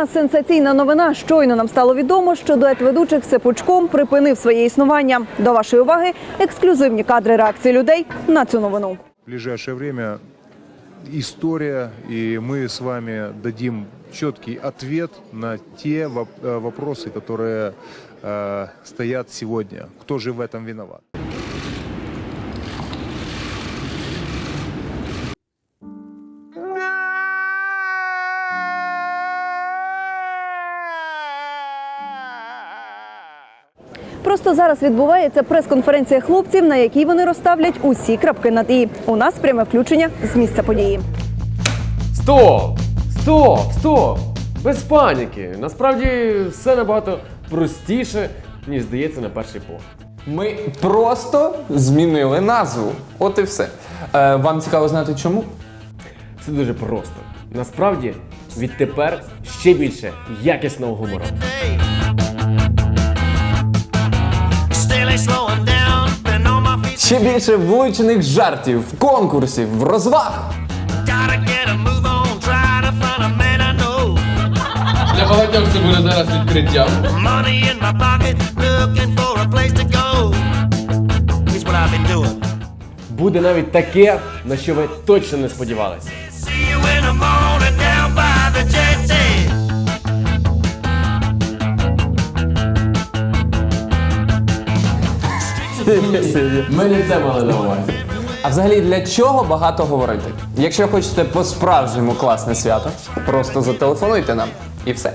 Головна сенсаційна новина. Щойно нам стало відомо, що дует ведучих Сипучком припинив своє існування. До вашої уваги ексклюзивні кадри реакції людей на цю новину. В ближайшее время история, и мы с вами дадим четкий ответ на те воп- э, вопросы, которые э, стоят сегодня. Кто же в этом виноват? Просто зараз відбувається прес-конференція хлопців, на якій вони розставлять усі крапки над і. У нас пряме включення з місця події. Стоп! Стоп! Стоп! Без паніки. Насправді все набагато простіше, ніж здається на перший погляд. Ми просто змінили назву. От і все. Е, вам цікаво знати чому? Це дуже просто. Насправді, відтепер ще більше якісного гумору. Ще більше влучених жартів, конкурсів, розваг. Для багатьох це буде зараз відкриттям. Буде навіть таке, на що ви точно не сподівалися. Ми не це мали на увазі. А взагалі для чого багато говорити? Якщо хочете по-справжньому класне свято, просто зателефонуйте нам і все.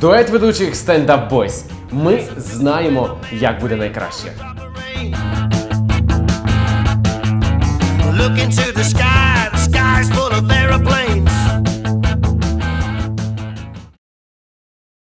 Дует ведучих Stand Up Boys. Ми знаємо, як буде найкраще. Look into the sky, the sky's full of arrows.